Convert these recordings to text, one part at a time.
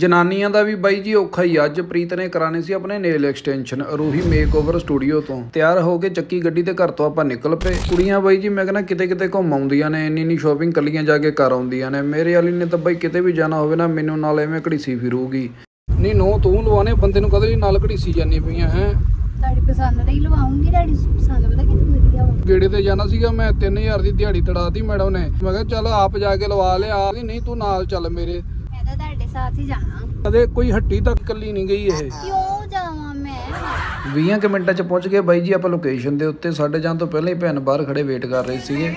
ਜਨਾਨੀਆਂ ਦਾ ਵੀ ਬਾਈ ਜੀ ਔਖਾ ਹੀ। ਅੱਜ ਪ੍ਰੀਤ ਨੇ ਕਰਾਣੇ ਸੀ ਆਪਣੇ nail extension. Ruhi makeover studio ਤੋਂ। ਤਿਆਰ ਹੋ ਕੇ ਚੱਕੀ ਗੱਡੀ ਤੇ ਘਰ ਤੋਂ ਆਪਾਂ ਨਿਕਲ ਪਏ। ਕੁੜੀਆਂ ਬਾਈ ਜੀ ਮੈਂ ਕਹਿੰਦਾ ਕਿਤੇ ਕਿਤੇ ਘੁੰਮ ਆਉਂਦੀਆਂ ਨੇ ਇੰਨੀ ਇੰਨੀ ਸ਼ਾਪਿੰਗ ਕੱਲੀਆਂ ਜਾ ਕੇ ਕਰ ਆਉਂਦੀਆਂ ਨੇ। ਮੇਰੇ ਵਾਲੀ ਨੇ ਤਾਂ ਬਾਈ ਕਿਤੇ ਵੀ ਜਾਣਾ ਹੋਵੇ ਨਾ ਮੈਨੂੰ ਨਾਲ ਐਵੇਂ ਘੜੀਸੀ ਫਿਰੂਗੀ। ਨਹੀਂ ਨੋ ਤੂੰ ਲਵਾਣੇ ਬੰਦੇ ਨੂੰ ਕਦੇ ਨਾਲ ਘੜੀਸੀ ਜਾਂਦੀ ਪਈਆਂ ਹੈ? ਤੁਹਾਡੀ ਪਸੰਦ ਦਾ ਹੀ ਲਵਾਉਂਗੀ ਤੁਹਾਡੀ ਪਸੰਦ ਪਤਾ ਕਿੰਨੀ ਵਧੀਆ ਵਾ ਗੇੜੇ ਤੇ ਜਾਣਾ ਸੀਗਾ ਮੈਂ 3000 ਦੀ ਦਿਹਾੜੀ ਤੜਾਤੀ ਮੈਡਮ ਨੇ। ਮੈਂ ਕਿਹਾ ਚੱਲ ਆਪ ਜਾ ਕੇ ਲਵਾ ਲਿਆ। ਨਹੀਂ ਤੂੰ ਨਾਲ ਚੱਲ ਮੇਰੇ। ਕਦੇ ਕੋਈ ਹੱਟੀ ਤੱਕ ਇਕੱਲੀ ਨਹੀਂ ਗਈ ਇਹ। ਕਿਉਂ ਜਾਵਾਂ ਮੈਂ? 20 ਕੁ ਮਿੰਟਾਂ ਚ ਪਹੁੰਚ ਗਏ ਬਾਈ ਜੀ ਆਪਾਂ ਲੋਕੇਸ਼ਨ ਦੇ ਉੱਤੇ। ਸਾਡੇ ਜਾਣ ਤੋਂ ਪਹਿਲਾਂ ਹੀ ਭੈਣ ਬਾਹਰ ਖੜੇ ਵੇਟ ਕਰ ਰਹੇ ਸੀਗੇ।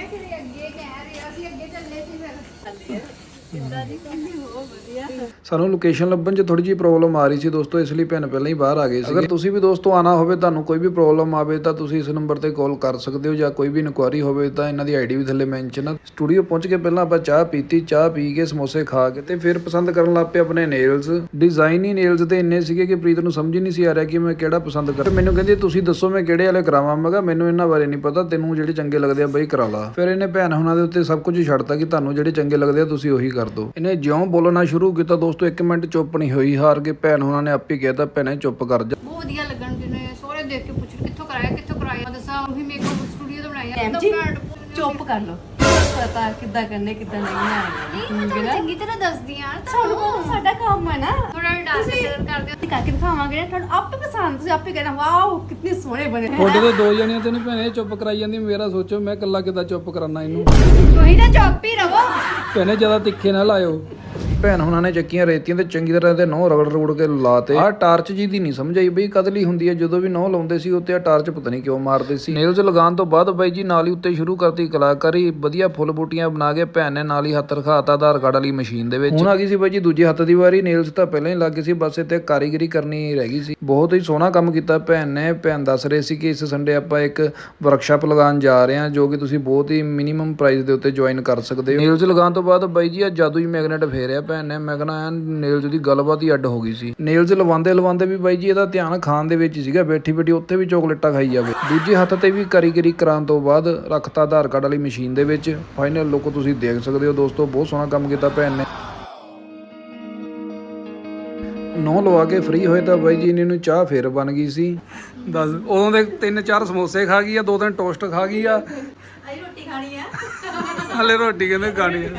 ਸਾਨੂੰ ਲੋਕੇਸ਼ਨ ਲੱਭਣ 'ਚ ਥੋੜੀ ਜਿਹੀ ਪ੍ਰੋਬਲਮ ਆ ਰਹੀ ਸੀ ਦੋਸਤੋ, ਇਸ ਲਈ ਭੈਣ ਪਹਿਲਾਂ ਹੀ ਬਾਹਰ ਆ ਗਏ ਸੀ। ਅਗਰ ਤੁਸੀਂ ਵੀ ਦੋਸਤੋ ਆਣਾ ਹੋਵੇ, ਤੁਹਾਨੂੰ ਕੋਈ ਵੀ ਪ੍ਰੋਬਲਮ ਆਵੇ, ਤਾਂ ਤੁਸੀਂ ਇਸ ਨੰਬਰ ਤੇ ਕਾਲ ਕਰ ਸਕਦੇ ਹੋ ਜਾਂ ਕੋਈ ਵੀ ਇਨਕੁਆਰੀ ਹੋਵੇ, ਤਾਂ ਇਹਨਾਂ ਦੀ ਆਈਡੀ ਵੀ ਥੱਲੇ ਮੈਂਸ਼ਨ ਆ। ਸਟੂਡੀਓ ਪਹੁੰਚ ਕੇ ਪਹਿਲਾਂ ਆਪਾਂ ਚਾਹ ਪੀਤੀ, ਚਾਹ ਪੀ ਕੇ ਸਮੋਸੇ ਖਾ ਕੇ ਤੇ ਫਿਰ ਪਸੰਦ ਕਰਨ ਲੱਗ ਪਏ ਆਪਣੇ ਨੇਲਸ ਡਿਜ਼ਾਈਨ ਹੀ ਨੇਲਸ ਤੇ ਇੰਨੇ ਸੀਗੇ ਕਿ ਪ੍ਰੀਤ ਨੂੰ ਸਮਝ ਹੀ ਨਹੀਂ ਸੀ ਆ ਰਿਹਾ ਕਿ ਮੈਂ ਕਿਹੜਾ ਪਸੰਦ ਕਰਾਂ ਮੈਨੂੰ ਕਹਿੰਦੀ, ਤੁਸੀਂ ਦੱਸੋ ਮੈਂ ਕਿਹੜੇ ਵਾਲੇ ਕਰਾਵਾਂ? ਮੈਂ ਕਿਹਾ, ਮੈਨੂੰ ਇਹਨਾਂ ਬਾਰੇ ਨਹੀਂ ਪਤਾ, ਤੈਨੂੰ ਜਿਹੜੇ ਚੰਗੇ ਲੱਗਦੇ ਆ ਬਈ ਕਰਾ ਲਾ। ਫਿਰ ਇਹਨੇ ਭੈਣ ਹੁਣਾਂ ਦੇ ਉੱਤੇ ਸਭ ਕੁਝ ਛੱਡਤਾ ਕਿ ਤੁਹਾਨੂੰ ਜਿਹੜੇ ਚੰਗੇ ਲੱਗਦੇ ਆ ਤੁਸੀਂ ਉਹੀ ਕਰ ਦਿਓ ਇਹਨੇ ਜਿਉਂ ਬੋਲਣਾ ਸ਼ੁਰੂ ਕੀਤਾ ਦੋਸਤੋ 1 ਮਿੰਟ ਚੁੱਪ ਨਹੀਂ ਹੋਈ। ਹਾਰ ਕੇ ਭੈਣ ਹੁਣਾਂ ਨੇ ਆਪੇ ਕਹਿਤਾ ਭੈਣੇ ਚੁੱਪ ਕਰ ਜਾ। ਬਹੁਤ ਵਧੀਆ ਲੱਗਣ ਜਿਹਨੇ ਸੋਹਰੇ ਦੇਖ ਕੇ ਪੁੱਛ ਕਿੱਥੋਂ ਕਰਾਇਆ ਕਿੱਥੋਂ ਕਰਾਇਆ? ਦੱਸਾਂ ਉਹੀ ਮੇਕਅਪ ਸਟੂਡੀਓ ਤੋਂ ਬਣਾਇਆ। ਮੈਮ ਜੀ ਚੁੱਪ ਕਰ ਲਓ। ਪਤਾ ਕਿੱਦਾਂ ਕਰਨੇ ਕਿੱਦਾਂ ਨਹੀਂ ਨਹੀਂ ਮੈਂ ਤੁਹਾਨੂੰ ਚੰਗੀ ਤਰ੍ਹਾਂ ਦੱਸਦੀ ਆ ਸਾਨੂੰ ਪਤਾ। ਸਾਡਾ ਕੰਮ ਹੈ ਨਾ। ਥੋੜਾ ਡਾਂਸ ਕਰਦੇ ਹੋ ਕਰਕੇ ਦਿਖਾਵਾਂਗੇ ਨਾ, ਤੁਹਾਨੂੰ ਆਪੇ ਪਸੰਦ ਤੁਸੀਂ ਆਪੇ ਕਹਿਣਾ ਵਾਓ ਕਿੰਨੇ ਸੋਹਣੇ ਬਣੇ ਤੁਹਾਡੇ ਤੋਂ ਦੋ ਜਣੀਆਂ ਤੇ ਨਹੀਂ ਭੈਣੇ ਚੁੱਪ ਕਰਾਈ ਜਾਂਦੀ ਮੇਰਾ ਸੋਚੋ ਮੈਂ ਇਕੱਲਾ ਕਿੱਦਾਂ ਚੁੱਪ ਕਰਾਨਾ ਇਹਨੂੰ। ਤੁਸੀਂ ਤਾਂ ਚੁੱਪ ਹੀ ਰਹੋ। ਭੈਣੇ ਜ਼ਿਆਦਾ ਤਿੱਖੇ ਨਾ ਲਾਇਓ। ਭੈਣ ਹੁਣਾਂ ਨੇ ਚੱਕੀਆਂ ਰੇਤੀਆਂ ਤੇ ਚੰਗੀ ਤਰ੍ਹਾਂ ਤੇ ਨਹੁੰ ਰਗੜ ਰਗੜ ਕੇ ਲਾਤੇ। ਆਹ ਟਾਰਚ ਜੀ ਦੀ ਨਹੀਂ ਸਮਝ ਆਈ ਬਈ ਕਦਲੀ ਹੁੰਦੀ ਹੈ। ਜਦੋਂ ਵੀ ਨਹੁੰ ਲਾਉਂਦੇ ਸੀ ਉੱਤੇ ਆ ਟਾਰਚ ਪਤਾ ਨਹੀਂ ਕਿਉਂ ਮਾਰਦੇ ਸੀ। ਨੇਲਸ ਲਗਾਉਣ ਤੋਂ ਬਾਅਦ ਬਾਈ ਜੀ ਨਾਲ ਹੀ ਉੱਤੇ ਸ਼ੁਰੂ ਕਰਤੀ ਕਲਾਕਾਰੀ। ਵਧੀਆ ਫੁੱਲ ਬੂਟੀਆਂ ਬਣਾ ਕੇ ਭੈਣ ਨੇ ਨਾਲ ਹੀ ਹੱਥ ਰਖਾਤਾ ਆਧਾਰ ਕਾਰਡ ਵਾਲੀ ਮਸ਼ੀਨ ਦੇ ਵਿੱਚ। ਹੁਣ ਆ ਗਈ ਸੀ ਬਾਈ ਜੀ ਦੂਜੇ ਹੱਥ ਦੀ ਵਾਰੀ। ਨੇਲਸ ਤਾਂ ਪਹਿਲਾਂ ਹੀ ਲੱਗ ਗਈ ਸੀ ਬਸ ਇੱਥੇ ਕਾਰੀਗਰੀ ਕਰਨੀ ਰਹਿ ਗਈ ਸੀ। ਬਹੁਤ ਹੀ ਸੋਹਣਾ ਕੰਮ ਕੀਤਾ ਭੈਣ ਨੇ। ਭੈਣ ਦੱਸ ਰਹੇ ਸੀ ਕਿ ਇਸ ਸੰਡੇ ਆਪਾਂ ਇੱਕ ਵਰਕਸ਼ਾਪ ਲਗਾਉਣ ਜਾ ਰਹੇ ਹਾਂ ਜੋ ਕਿ ਤੁਸੀਂ ਬਹੁਤ ਹੀ ਮਿਨੀਮਮ ਪ੍ਰਾਈਸ ਦੇ ਉੱਤੇ ਜੁਆਇਨ ਕਰ ਸਕਦੇ ਹੋ। ਨੇਲਸ ਲਗਾਉਣ ਤੋਂ ਬਾਅਦ ਬਾਈ ਜੀ ਆ ਜਾਦੂ ਹੀ ਮੈਗਨੇਟ ਫੇਰਿਆ ਭੈਣ ਨੇ ਮੈਂ ਕਹਿੰਦਾ ਨੇਲਸ ਦੀ ਗੱਲਬਾਤ ਹੀ ਅੱਡ ਹੋ ਗਈ ਸੀ। ਨੇਲਸ ਲਵਾਉਂਦੇ ਲਵਾਉਂਦੇ ਵੀ ਬਾਈ ਜੀ ਇਹਦਾ ਧਿਆਨ ਖਾਣ ਦੇ ਵਿੱਚ ਸੀਗਾ ਬੈਠੀ ਬੈਠੀ ਉੱਥੇ ਵੀ ਚੋਕਲੇਟਾਂ ਖਾਈ ਜਾਵੇ। ਦੂਜੇ ਹੱਥ ਤੇ ਵੀ ਕਾਰੀਗਰੀ ਕਰਾਉਣ ਤੋਂ ਬਾਅਦ ਰੱਖਤਾ ਆਧਾਰ ਕਾਰਡ ਵਾਲੀ ਮਸ਼ੀਨ ਦੇ ਵਿੱਚ। ਫਾਈਨਲ ਲੁੱਕ ਤੁਸੀਂ ਦੇਖ ਸਕਦੇ ਹੋ ਦੋਸਤੋ ਬਹੁਤ ਸੋਹਣਾ ਕੰਮ ਕੀਤਾ ਭੈਣ ਨੇ। ਨੌ ਲਵਾ ਕੇ ਫ੍ਰੀ ਹੋਏ ਤਾਂ ਬਾਈ ਜੀ ਇਹਨਾਂ ਨੂੰ ਚਾਹ ਫੇਰ ਬਣ ਗਈ ਸੀ। ਦੱਸ ਉਦੋਂ ਦੇ ਤਿੰਨ ਚਾਰ ਸਮੋਸੇ ਖਾ ਗਈ ਆ ਦੋ ਤਿੰਨ ਟੋਸਟ ਖਾ ਗਈ ਆ। ਅਈ ਰੋਟੀ ਖਾਣੀ ਆ। ਹਲੇ ਰੋਟੀ ਕਹਿੰਦੇ ਖਾਣੀ ਆ।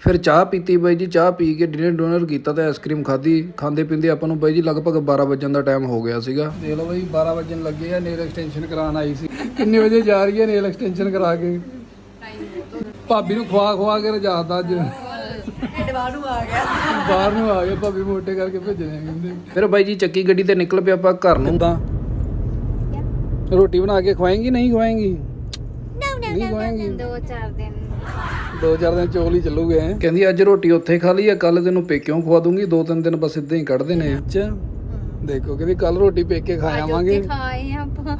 ਫਿਰ ਚਾਹ ਪੀਤੀ ਬਾਈ ਜੀ ਚਾਹ ਪੀ ਕੇ ਡਿਨਰ ਡੋਨਰ ਕੀਤਾ ਤੇ ਆਈਸਕ੍ਰੀਮ ਖਾਧੀ। ਖਾਂਦੇ ਪੀਂਦੇ ਆਪਾਂ ਨੂੰ ਬਾਈ ਜੀ ਲਗਭਗ 12 ਵਜਣ ਦਾ ਟਾਈਮ ਹੋ ਗਿਆ ਸੀਗਾ। ਦੇਖ ਲਓ ਬਾਈ 12 ਵਜਣ ਲੱਗੇ ਆ ਨੇਲ ਐਕਸਟੈਂਸ਼ਨ ਕਰਾਉਣ ਆਈ ਸੀ। ਕਿੰਨੇ ਵਜੇ ਜਾ ਰਹੀ ਹੈ ਨੇਲ ਐਕਸਟੈਂਸ਼ਨ ਕਰਾ ਕੇ? ਭਾਬੀ ਨੂੰ ਖਵਾ ਖਵਾ ਕੇ ਅੱਜ। ਐਡਵਾਂਸ ਆ ਗਿਆ। ਬਾਹਰ ਨੂੰ ਆ ਗਏ ਭਾਬੀ ਮੋਟੇ ਕਰਕੇ ਭੇਜਣੇ ਕਹਿੰਦੇ ਫਿਰ ਬਾਈ ਜੀ ਚੱਕੀ ਗੱਡੀ ਤੇ ਨਿਕਲ ਪਿਆ ਆਪਾਂ ਘਰ ਨੂੰ। ਤਾਂ ਰੋਟੀ ਬਣਾ ਕੇ ਖਵਾਏਂਗੀ ਨਹੀਂ ਖਵਾਏਂਗੀ? ਨਹੀਂ ਖਵਾਏਂਗੀ ਦੋ ਚਾਰ ਦਿਨ। ਦੋ ਚਾਰ ਦਿਨ ਚੋਲ ਹੀ ਚੱਲੂਗੇ ਹੈਂ। ਕਹਿੰਦੀ ਅੱਜ ਰੋਟੀ ਉੱਥੇ ਖਾ ਲਈ ਆ ਕੱਲ ਤੈਨੂੰ ਪੇਕਿਓਂ ਖਵਾ ਦੂੰਗੀ ਦੋ ਤਿੰਨ ਦਿਨ ਬਸ ਇਦਾਂ ਹੀ ਕੱਢ ਦੇਣੇ ਆ ਅੱਛਾ ਦੇਖੋ ਕਹਿੰਦੀ ਕੱਲ ਰੋਟੀ ਪੇਕੇ ਖਾ ਆਵਾਂਗੇ। ਖਾਏ ਆਪਾਂ।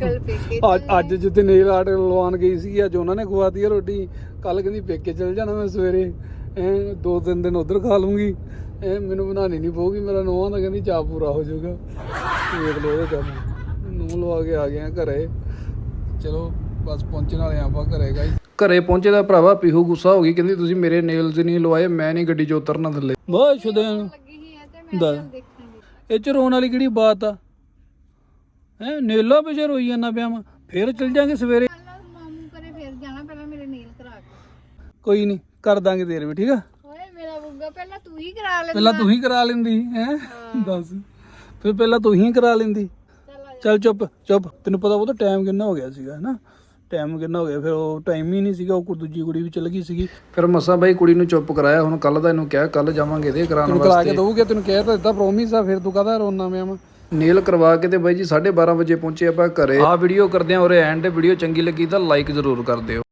ਕੱਲ ਪੇਕੇ ਅੱਜ ਅੱਜ ਜਿੱਤੇ ਨੇਲ ਆਰਟ ਲਵਾਉਣ ਗਈ ਸੀ ਅੱਜ ਉਹਨਾਂ ਨੇ ਖਵਾਤੀ ਆ ਰੋਟੀ। ਕੱਲ ਕਹਿੰਦੀ ਪੇਕੇ ਚਲ ਜਾਣਾ ਮੈਂ ਸਵੇਰੇ। ਐ ਦੋ ਤਿੰਨ ਦਿਨ ਉਧਰ ਖਾ ਲੂੰਗੀ। ਐ ਮੈਨੂੰ ਬਣਾਣੀ ਨਹੀਂ ਪਊਗੀ ਮੇਰਾ ਨੋਹਾਂ ਦਾ ਕਹਿੰਦੀ ਚਾਹ ਪੂਰਾ ਹੋ ਜਾਊਗਾ। ਦੇਖ ਲਓ ਇਹਦਾ ਕੰਮ। ਨੂੰ ਲਵਾ ਕੇ ਆ ਗਏ ਆ ਘਰੇ। ਚਲੋ। ਬਸ ਪਹੁੰਚਣ ਵਾਲੇ ਆ ਆਪਾਂ ਘਰੇ ਗਾਈ। ਘਰੇ ਪਹੁੰਚੇ ਦਾ ਭਰਾਵਾ ਪੀਹੂ ਗੁੱਸਾ ਹੋ ਗਈ ਕਹਿੰਦੀ ਤੁਸੀਂ ਮੇਰੇ ਨੇਲਸ ਨਹੀਂ ਲਵਾਏ ਮੈਂ ਨਹੀਂ ਗੱਡੀ 'ਚ ਉਤਰਨਾ ਥੱਲੇ। ਬਹੁਤ ਸ਼ੁਦੈਨ ਲੱਗੀ ਹੀ ਹੈ ਤੇ ਦਾ ਮੈਂ ਦੇਖਾਂਗੀ ਇਹ ਚ ਰੋਣ ਵਾਲੀ ਕਿਹੜੀ ਬਾਤ ਆ? ਹੈ ਨੇਲਾ ਪਿਛੇ ਰੋਈ ਜਾਂਦਾ ਪਿਆ ਮੈਂ ਫੇਰ ਚਲ ਜਾਾਂਗੇ ਸਵੇਰੇ। ਪਹਿਲਾਂ ਮਾਮੂ ਕਰੇ ਫਿਰ ਜਾਣਾ ਪਹਿਲਾਂ ਮੇਰੇ ਨੇਲ ਕਰਾ ਕੇ। ਕੋਈ ਨਹੀਂ ਕਰ ਦਾਂਗੇ ਤੇਰੇ ਵੀ ਠੀਕ ਆ? ਓਏ ਮੇਰਾ ਬੁੱਗਾ ਪਹਿਲਾਂ ਤੂੰ ਹੀ ਕਰਾ ਲੈ ਪਹਿਲਾਂ ਤੂੰ ਹੀ ਕਰਾ ਲੈਂਦੀ ਹੈ? ਦੱਸ। ਫਿਰ ਪਹਿਲਾਂ ਤੂੰ ਹੀ ਕਰਾ ਲੈਂਦੀ। ਚੱਲ ਚੁੱਪ ਚੁੱਪ। ਤੈਨੂੰ ਪਤਾ ਉਹ ਤਾਂ ਟਾਈਮ ਕਿੰਨਾ ਹੋ ਗਿਆ ਸੀਗਾ ਹੈਨਾ? ਟਾਈਮ ਕਿੰਨਾ ਹੋ ਗਿਆ? ਫਿਰ ਉਹ ਟਾਈਮ ਹੀ ਨਹੀਂ ਸੀਗਾ ਉਹ ਕੁ- ਦੂਜੀ ਕੁੜੀ ਵੀ ਚਲ ਗਈ ਸੀਗੀ। ਫਿਰ ਮੱਸਾ ਬਾਈ ਕੁੜੀ ਨੂੰ ਚੁੱਪ ਕਰਾਇਆ ਹੁਣ ਕੱਲ ਦਾ ਇਹਨੂੰ ਕਿਹਾ ਕੱਲ ਜਾਵਾਂਗੇ ਇਹਦੇ ਕਰਾਉਣ ਵਾਸਤੇ ਕਰਾ ਕੇ ਦਊਗੇ ਤੈਨੂੰ ਕਹਿ ਤਾਂ ਦਿੱਤਾ ਪ੍ਰੋਮਿਸ ਆ ਫਿਰ ਤੂੰ ਕਹਦਾ ਰੋਣਾ ਮੈਂ ਨੇਲ ਕਰਵਾ ਕੇ ਤੇ ਬਾਈ ਜੀ 12:30 ਵਜੇ ਪਹੁੰਚੇ ਆਪਾਂ ਘਰੇ। ਆਹ ਵੀਡੀਓ ਕਰਦੇ ਆ ਉਰੇ ਐਂਡ ਵੀਡੀਓ ਚੰਗੀ ਲੱਗੀ ਤਾਂ ਲਾਈਕ ਜ਼ਰੂਰ ਕਰ ਦਿਓ।